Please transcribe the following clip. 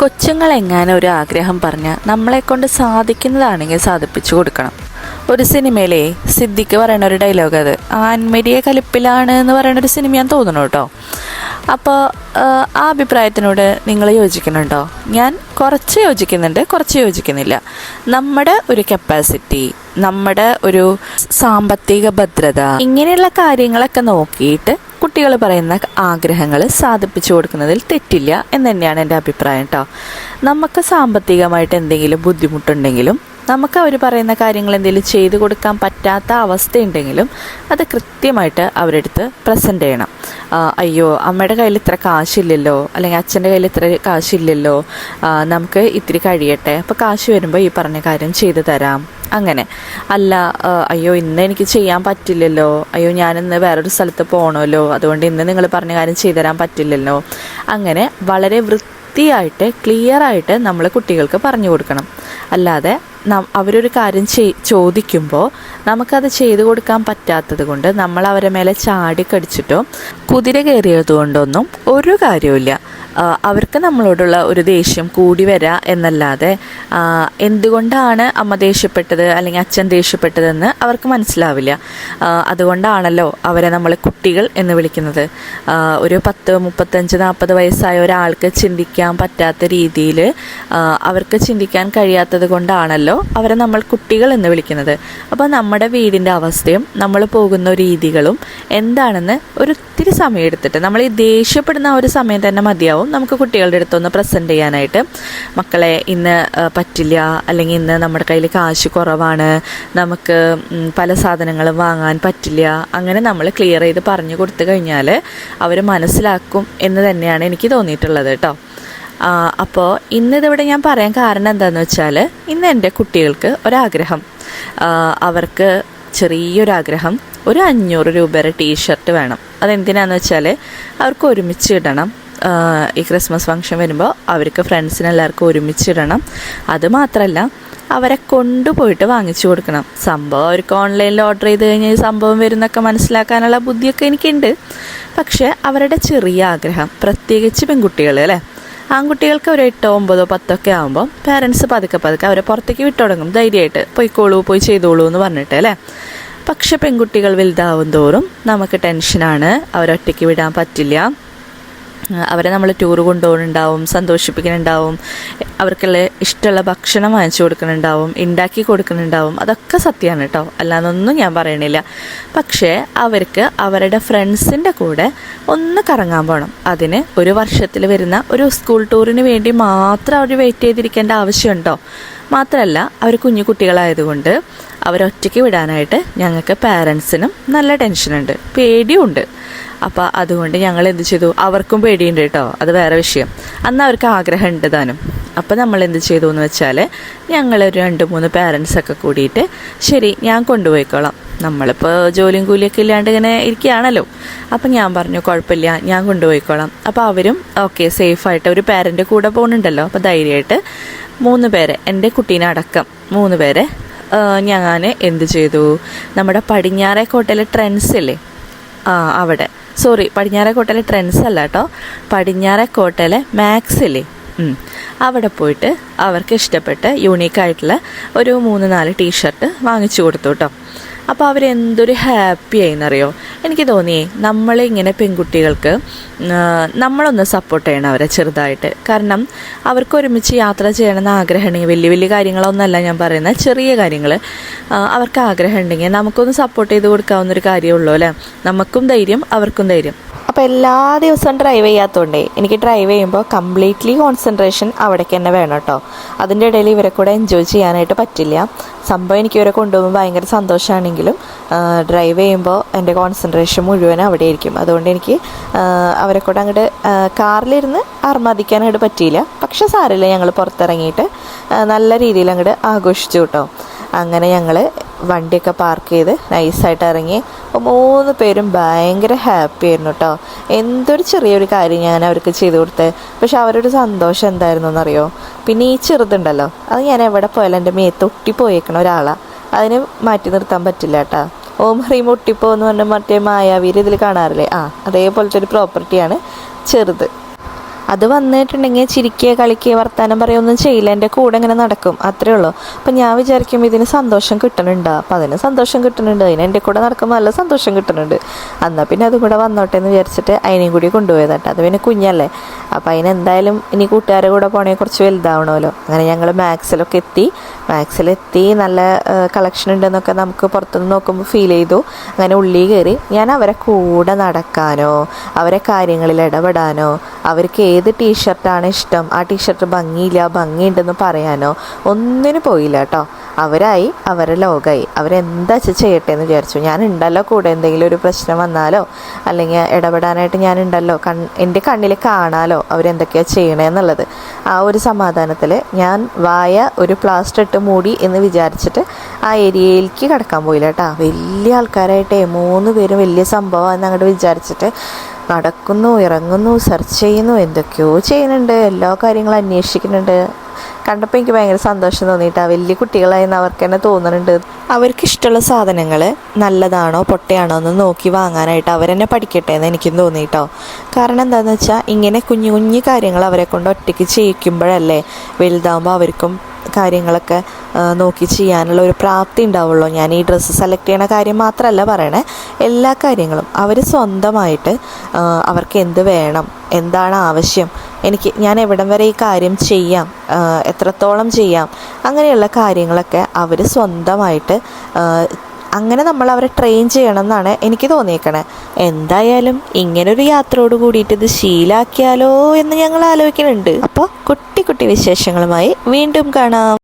കൊച്ചുങ്ങൾ എങ്ങനെ ഒരു ആഗ്രഹം പറഞ്ഞാൽ നമ്മളെ കൊണ്ട് സാധിക്കുന്നതാണെങ്കിൽ സാധിപ്പിച്ചു കൊടുക്കണം. ഒരു സിനിമയിലെ സിദ്ദിഖ് പറയുന്ന ഒരു ഡയലോഗ് അത്. ആൻമരിയെ കലിപ്പിലാണ് എന്ന് പറയുന്ന ഒരു സിനിമ ഞാൻ തോന്നുന്നു കേട്ടോ. അപ്പോൾ ആ അഭിപ്രായത്തിനോട് നിങ്ങൾ യോജിക്കുന്നുണ്ടോ? ഞാൻ കുറച്ച് യോജിക്കുന്നുണ്ട് കുറച്ച് യോജിക്കുന്നില്ല. നമ്മുടെ ഒരു കപ്പാസിറ്റി നമ്മുടെ ഒരു സാമ്പത്തിക ഭദ്രത ഇങ്ങനെയുള്ള കാര്യങ്ങളൊക്കെ നോക്കിയിട്ട് കുട്ടികൾ പറയുന്ന ആഗ്രഹങ്ങൾ സാധിപ്പിച്ചു കൊടുക്കുന്നതിൽ തെറ്റില്ല എന്ന് തന്നെയാണ് എന്റെ അഭിപ്രായം കേട്ടോ നമുക്ക് സാമ്പത്തികമായിട്ട് എന്തെങ്കിലും ബുദ്ധിമുട്ടുണ്ടെങ്കിലും നമുക്ക് അവർ പറയുന്ന കാര്യങ്ങൾ എന്തെങ്കിലും ചെയ്തു കൊടുക്കാൻ പറ്റാത്ത അവസ്ഥയുണ്ടെങ്കിലും അത് കൃത്യമായിട്ട് അവരെടുത്ത് പ്രസന്റ് ചെയ്യണം. അയ്യോ അമ്മയുടെ കയ്യിൽ ഇത്ര കാശില്ലല്ലോ അല്ലെങ്കിൽ അച്ഛന്റെ കയ്യിൽ ഇത്ര കാശില്ലല്ലോ നമുക്ക് ഇത്തിരി കഴിയട്ടെ അപ്പോൾ കാശ് വരുമ്പോൾ ഈ പറഞ്ഞ കാര്യം ചെയ്തു തരാം. അങ്ങനെ. അല്ല അയ്യോ ഇന്ന് എനിക്ക് ചെയ്യാൻ പറ്റില്ലല്ലോ അയ്യോ ഞാനിന്ന് വേറൊരു സ്ഥലത്ത് പോകണമല്ലോ അതുകൊണ്ട് ഇന്ന് നിങ്ങൾ പറഞ്ഞ കാര്യം ചെയ്തു തരാൻ പറ്റില്ലല്ലോ. അങ്ങനെ വളരെ വൃത്തിയായിട്ട് ക്ലിയർ ആയിട്ട് നമ്മൾ കുട്ടികൾക്ക് പറഞ്ഞു കൊടുക്കണം. അല്ലാതെ അവരൊരു കാര്യം ചെയ് ചോദിക്കുമ്പോൾ നമുക്കത് ചെയ്തു കൊടുക്കാൻ പറ്റാത്തത് കൊണ്ട് നമ്മൾ അവരെ മേലെ ചാടിക്കടിച്ചിട്ടോ കുതിര കയറിയത് കൊണ്ടൊന്നും ഒരു കാര്യവുമില്ല. അവർക്ക് നമ്മളോടുള്ള ഒരു ദേഷ്യം കൂടി വരാ എന്നല്ലാതെ എന്തുകൊണ്ടാണ് അമ്മ ദേഷ്യപ്പെട്ടത് അല്ലെങ്കിൽ അച്ഛൻ ദേഷ്യപ്പെട്ടതെന്ന് അവർക്ക് മനസ്സിലാവില്ല. അതുകൊണ്ടാണല്ലോ അവരെ നമ്മൾ കുട്ടികൾ എന്ന് വിളിക്കുന്നത്. ഒരു പത്ത് മുപ്പത്തഞ്ച് നാൽപ്പത് വയസ്സായ ഒരാൾക്ക് ചിന്തിക്കാൻ പറ്റാത്ത രീതിയിൽ അവർക്ക് ചിന്തിക്കാൻ കഴിയാത്തത് കൊണ്ടാണല്ലോ അവരെ നമ്മൾ കുട്ടികൾ എന്ന് വിളിക്കുന്നത്. അപ്പോൾ നമ്മുടെ വീടിന്റെ അവസ്ഥയും നമ്മൾ പോകുന്ന രീതികളും എന്താണെന്ന് ഒരു ഒത്തിരി സമയം എടുത്തിട്ട് നമ്മൾ ഈ ദേഷ്യപ്പെടുന്ന ഒരു സമയം തന്നെ മതിയാവും നമുക്ക് കുട്ടികളുടെ അടുത്തൊന്ന് പ്രസന്റ് ചെയ്യാനായിട്ട്. മക്കളെ ഇന്ന് പറ്റില്ല അല്ലെങ്കിൽ ഇന്ന് നമ്മുടെ കയ്യിൽ കാശ് കുറവാണ് നമുക്ക് പല സാധനങ്ങളും വാങ്ങാൻ പറ്റില്ല അങ്ങനെ നമ്മൾ ക്ലിയർ ചെയ്ത് പറഞ്ഞു കൊടുത്തു കഴിഞ്ഞാൽ അവർ മനസ്സിലാക്കും എന്ന് തന്നെയാണ് എനിക്ക് തോന്നിയിട്ടുള്ളത് കേട്ടോ. അപ്പോൾ ഇന്നിതിവിടെ ഞാൻ പറയാൻ കാരണം എന്താണെന്ന് വെച്ചാൽ ഇന്ന് എന്റെ കുട്ടികൾക്ക് ഒരാഗ്രഹം. അവർക്ക് ചെറിയൊരാഗ്രഹം ഒരു അഞ്ഞൂറ് രൂപയുടെ ടീഷർട്ട് വേണം. അതെന്തിനാന്ന് വെച്ചാൽ അവർക്ക് ഒരുമിച്ച് ഇടണം. ഈ ക്രിസ്മസ് ഫംഗ്ഷൻ വരുമ്പോൾ അവർക്ക് ഫ്രണ്ട്സിനെല്ലാവർക്കും ഒരുമിച്ച് ഇടണം. അതുമാത്രമല്ല അവരെ കൊണ്ടുപോയിട്ട് വാങ്ങിച്ചു കൊടുക്കണം. സംഭവം അവർക്ക് ഓൺലൈനിൽ ഓർഡർ ചെയ്ത് കഴിഞ്ഞാൽ സംഭവം വരുന്നൊക്കെ മനസ്സിലാക്കാനുള്ള ബുദ്ധിയൊക്കെ എനിക്കുണ്ട്. പക്ഷേ അവരുടെ ചെറിയ ആഗ്രഹം പ്രത്യേകിച്ച് പെൺകുട്ടികൾ അല്ലേ? ആൺകുട്ടികൾക്ക് ഒരു എട്ടോ ഒമ്പതോ പത്തൊക്കെ ആകുമ്പോൾ പാരൻസ് പതുക്കെ പതുക്കെ അവരെ പുറത്തേക്ക് വിട്ടു തുടങ്ങും. ധൈര്യമായിട്ട് പോയിക്കോളൂ പോയി ചെയ്തോളൂ എന്ന് പറഞ്ഞിട്ട് അല്ലേ? പക്ഷെ പെൺകുട്ടികൾ വലുതാവും തോറും നമുക്ക് ടെൻഷനാണ് അവരൊറ്റയ്ക്ക് വിടാൻ പറ്റില്ല. അവരെ നമ്മൾ ടൂർ കൊണ്ടുപോകുന്നുണ്ടാവും സന്തോഷിപ്പിക്കുന്നുണ്ടാവും അവർക്കുള്ള ഇഷ്ടമുള്ള ഭക്ഷണം വാങ്ങിച്ചു കൊടുക്കുന്നുണ്ടാവും ഉണ്ടാക്കി കൊടുക്കുന്നുണ്ടാവും. അതൊക്കെ സത്യമാണ് കേട്ടോ. അല്ലാന്നൊന്നും ഞാൻ പറയണില്ല. പക്ഷേ അവർക്ക് അവരുടെ ഫ്രണ്ട്സിന്റെ കൂടെ ഒന്ന് കറങ്ങാൻ പോകണം അതിന് ഒരു വർഷത്തിൽ വരുന്ന ഒരു സ്കൂൾ ടൂറിന് വേണ്ടി മാത്രം അവർ വെയിറ്റ് ചെയ്തിരിക്കേണ്ട ആവശ്യമുണ്ടോ? മാത്രമല്ല അവർ കുഞ്ഞു കുട്ടികളായതുകൊണ്ട് അവരൊറ്റയ്ക്ക് വിടാനായിട്ട് ഞങ്ങൾക്ക് പാരൻസിനും നല്ല ടെൻഷനുണ്ട് പേടിയുണ്ട്. അപ്പോൾ അതുകൊണ്ട് ഞങ്ങൾ എന്ത് ചെയ്തു? അവർക്കും പേടിയുണ്ട് കേട്ടോ. അത് വേറെ വിഷയം. അന്ന് അവർക്ക് ആഗ്രഹം ഉണ്ട് താനും. അപ്പോൾ നമ്മൾ എന്ത് ചെയ്തു എന്ന് വെച്ചാൽ ഒരു രണ്ട് മൂന്ന് പാരൻസ് ഒക്കെ കൂടിയിട്ട് ശരി ഞാൻ കൊണ്ടുപോയിക്കോളാം. നമ്മളിപ്പോൾ ജോലിയും കൂലിയൊക്കെ ഇല്ലാണ്ട് ഇങ്ങനെ ഇരിക്കുകയാണല്ലോ. അപ്പം ഞാൻ പറഞ്ഞു കുഴപ്പമില്ല ഞാൻ കൊണ്ടുപോയിക്കോളാം. അപ്പോൾ അവരും ഓക്കെ സേഫായിട്ട് ഒരു പാരന്റ് കൂടെ പോകുന്നുണ്ടല്ലോ. അപ്പോൾ ധൈര്യമായിട്ട് മൂന്ന് പേരെ എന്റെ കുട്ടീനെ അടക്കം മൂന്ന് പേരെ ഞാൻ എന്ത് ചെയ്തു? നമ്മുടെ പടിഞ്ഞാറേക്കോട്ടയിലെ ട്രെൻഡ്സ് ഇല്ലേ? ആ അവിടെ. സോറി പടിഞ്ഞാറേക്കോട്ടയിലെ ട്രെൻഡ്സ് അല്ല കേട്ടോ പടിഞ്ഞാറേക്കോട്ടയിലെ മാക്സിലേ അവിടെ പോയിട്ട് അവർക്ക് ഇഷ്ടപ്പെട്ട യൂണീക്കായിട്ടുള്ള ഒരു മൂന്ന് നാല് ടീഷർട്ട് വാങ്ങിച്ചു കൊടുത്തു കേട്ടോ അപ്പോൾ അവരെന്തൊരു ഹാപ്പി ആയിന്നറിയോ? എനിക്ക് തോന്നിയേ നമ്മളിങ്ങനെ പെൺകുട്ടികൾക്ക് നമ്മളൊന്ന് സപ്പോർട്ട് ചെയ്യണം അവരെ ചെറുതായിട്ട്. കാരണം അവർക്ക് ഒരുമിച്ച് യാത്ര ചെയ്യണമെന്ന് ആഗ്രഹമുണ്ടെങ്കിൽ വലിയ വലിയ കാര്യങ്ങളൊന്നല്ല ഞാൻ പറയുന്നത്. ചെറിയ കാര്യങ്ങൾ അവർക്ക് ആഗ്രഹമുണ്ടെങ്കിൽ നമുക്കൊന്ന് സപ്പോർട്ട് ചെയ്ത് കൊടുക്കാവുന്നൊരു കാര്യമുള്ളൂ അല്ലേ? നമുക്കും ധൈര്യം അവർക്കും ധൈര്യം. അപ്പോൾ എല്ലാ ദിവസവും ഡ്രൈവ് ചെയ്യാത്തതുകൊണ്ടേ എനിക്ക് ഡ്രൈവ് ചെയ്യുമ്പോൾ കംപ്ലീറ്റ്ലി കോൺസെൻട്രേഷൻ അവിടേക്ക് തന്നെ വേണം കേട്ടോ. അതിന്റെ ഇടയിൽ ഇവരെ കൂടെ എൻജോയ് ചെയ്യാനായിട്ട് പറ്റില്ല. സംഭവം എനിക്ക് ഇവരെ കൊണ്ടുപോകുമ്പോൾ ഭയങ്കര സന്തോഷമാണെങ്കിലും ഡ്രൈവ് ചെയ്യുമ്പോൾ എന്റെ കോൺസെൻട്രേഷൻ മുഴുവൻ അവിടെ ആയിരിക്കും. അതുകൊണ്ട് എനിക്ക് അവരെ കൂടെ അങ്ങോട്ട് കാറിലിരുന്ന് അർമാദിക്കാനായിട്ട് പറ്റിയില്ല. പക്ഷെ സാരമില്ല ഞങ്ങൾ പുറത്തിറങ്ങിയിട്ട് നല്ല രീതിയിൽ അങ്ങോട്ട് ആഘോഷിച്ചു കേട്ടോ. അങ്ങനെ ഞങ്ങൾ വണ്ടിയൊക്കെ പാർക്ക് ചെയ്ത് നൈസായിട്ട് ഇറങ്ങി. അപ്പോൾ മൂന്ന് പേരും ഭയങ്കര ഹാപ്പി ആയിരുന്നു കേട്ടോ എന്തൊരു ചെറിയൊരു കാര്യം ഞാൻ അവർക്ക് ചെയ്തു കൊടുത്തത് പക്ഷെ അവരുടെ സന്തോഷം എന്തായിരുന്നു എന്നറിയോ പിന്നെ ഈ ചെറുതുണ്ടല്ലോ അത് ഞാൻ എവിടെ പോയാലും എന്റെ മേത്ത് ഒട്ടിപ്പോയേക്കണ ഒരാളാണ് അതിനെ മാറ്റി നിർത്താൻ പറ്റില്ല കേട്ടോ ഓം ഹ്രീം ഒട്ടിപ്പോ എന്ന് പറഞ്ഞ മറ്റേ മായാവീര് ഇതിൽ കാണാറില്ലേ? ആ അതേപോലത്തെ ഒരു പ്രോപ്പർട്ടിയാണ് ചെറുത്. അത് വന്നിട്ടുണ്ടെങ്കിൽ ചിരിക്കുക കളിക്കുക വർത്താനം പറയുകയൊന്നും ചെയ്യില്ല. എന്റെ കൂടെ ഇങ്ങനെ നടക്കും. അത്രേ ഉള്ളൂ. അപ്പം ഞാൻ വിചാരിക്കും ഇതിന് സന്തോഷം കിട്ടുന്നുണ്ട്. അപ്പം അതിന് സന്തോഷം കിട്ടുന്നുണ്ട്. അതിന് എന്റെ കൂടെ നടക്കുമ്പോൾ നല്ല സന്തോഷം കിട്ടുന്നുണ്ട്. എന്നാൽ പിന്നെ അതും കൂടെ വന്നോട്ടെ എന്ന് വിചാരിച്ചിട്ട് അതിനെയും കൂടി കൊണ്ടുപോയതാട്ടോ അത് പിന്നെ കുഞ്ഞല്ലേ. അപ്പം അതിനെന്തായാലും ഇനി കൂട്ടുകാരുടെ കൂടെ പോണേ കുറച്ച് വലുതാവണമല്ലോ. അങ്ങനെ ഞങ്ങൾ മാക്സിലൊക്കെ എത്തി. മാക്സിലെത്തി. നല്ല കളക്ഷൻ ഉണ്ടെന്നൊക്കെ നമുക്ക് പുറത്തുനിന്ന് നോക്കുമ്പോൾ ഫീൽ ചെയ്തു. അങ്ങനെ ഉള്ളിൽ കയറി ഞാൻ അവരെ കൂടെ നടക്കാനോ അവരെ കാര്യങ്ങളിൽ ഇടപെടാനോ അവർക്ക് ഏത് ടീഷർട്ടാണ് ഇഷ്ടം? ആ ടീഷർട്ട് ഭംഗിയില്ല ഭംഗിയുണ്ടെന്ന് പറയാനോ? ഒന്നിനു പോയില്ല കേട്ടോ അവരായി അവരെ ലോകമായി അവരെന്താ ചെയ്യട്ടെ എന്ന് വിചാരിച്ചു. ഞാൻ ഉണ്ടല്ലോ കൂടെ എന്തെങ്കിലും ഒരു പ്രശ്നം വന്നാലോ? അല്ലെങ്കിൽ ഇടപെടാനായിട്ട് ഞാൻ ഉണ്ടല്ലോ കൺ എന്റെ കണ്ണിൽ കാണാലോ അവരെന്തൊക്കെയാണ് ചെയ്യണേന്നുള്ളത് ആ ഒരു സമാധാനത്തിൽ ഞാൻ വായ ഒരു പ്ലാസ്റ്റർ ഇട്ട് മൂടി എന്ന് വിചാരിച്ചിട്ട് ആ ഏരിയയിലേക്ക് കിടക്കാൻ പോയില്ല കേട്ടോ. വലിയ ആൾക്കാരായിട്ടേ മൂന്ന് പേരും വലിയ സംഭവമാണെന്ന് അങ്ങോട്ട് വിചാരിച്ചിട്ട് നടക്കുന്നു ഇറങ്ങുന്നു സെർച്ച് ചെയ്യുന്നു എന്തൊക്കെയോ ചെയ്യുന്നുണ്ട് എല്ലാ കാര്യങ്ങളും അന്വേഷിക്കുന്നുണ്ട്. കണ്ടപ്പോൾ എനിക്ക് ഭയങ്കര സന്തോഷം തോന്നിയിട്ടാ. വലിയ കുട്ടികളായെന്ന് അവർക്ക് തന്നെ തോന്നുന്നുണ്ട്. അവർക്ക് ഇഷ്ടമുള്ള സാധനങ്ങൾ നല്ലതാണോ പൊട്ടയാണോ എന്ന് നോക്കി വാങ്ങാനായിട്ട് അവരെന്നെ പഠിക്കട്ടെ എന്ന് എനിക്കും തോന്നിയിട്ടോ. കാരണം എന്താണെന്ന് വെച്ചാൽ ഇങ്ങനെ കുഞ്ഞു കുഞ്ഞു കാര്യങ്ങൾ അവരെ കൊണ്ട് ഒറ്റയ്ക്ക് ചെയ്യിക്കുമ്പോഴല്ലേ വലുതാകുമ്പോൾ അവർക്കും കാര്യങ്ങളൊക്കെ നോക്കി ചെയ്യാനുള്ള ഒരു പ്രാപ്തി ഉണ്ടാവുള്ളൂ. ഞാൻ ഈ ഡ്രസ്സ് സെലക്ട് ചെയ്യണ കാര്യം മാത്രമല്ല പറയണേ. എല്ലാ കാര്യങ്ങളും അവർ സ്വന്തമായിട്ട് അവർക്ക് എന്ത് വേണം എന്താണ് ആവശ്യം എനിക്ക് ഞാൻ എവിടം വരെ ഈ കാര്യം ചെയ്യാം എത്രത്തോളം ചെയ്യാം അങ്ങനെയുള്ള കാര്യങ്ങളൊക്കെ അവർ സ്വന്തമായിട്ട് അങ്ങനെ നമ്മൾ അവരെ ട്രെയിൻ ചെയ്യണം എന്നാണ് എനിക്ക് തോന്നിയേക്കണേ. എന്തായാലും ഇങ്ങനൊരു യാത്രയോട് കൂടിയിട്ട് ഇത് ശീലാക്കിയാലോ എന്ന് ഞങ്ങൾ ആലോചിക്കുന്നുണ്ട് അപ്പോൾ കുട്ടി കുട്ടി വിശേഷങ്ങളുമായി വീണ്ടും കാണാം.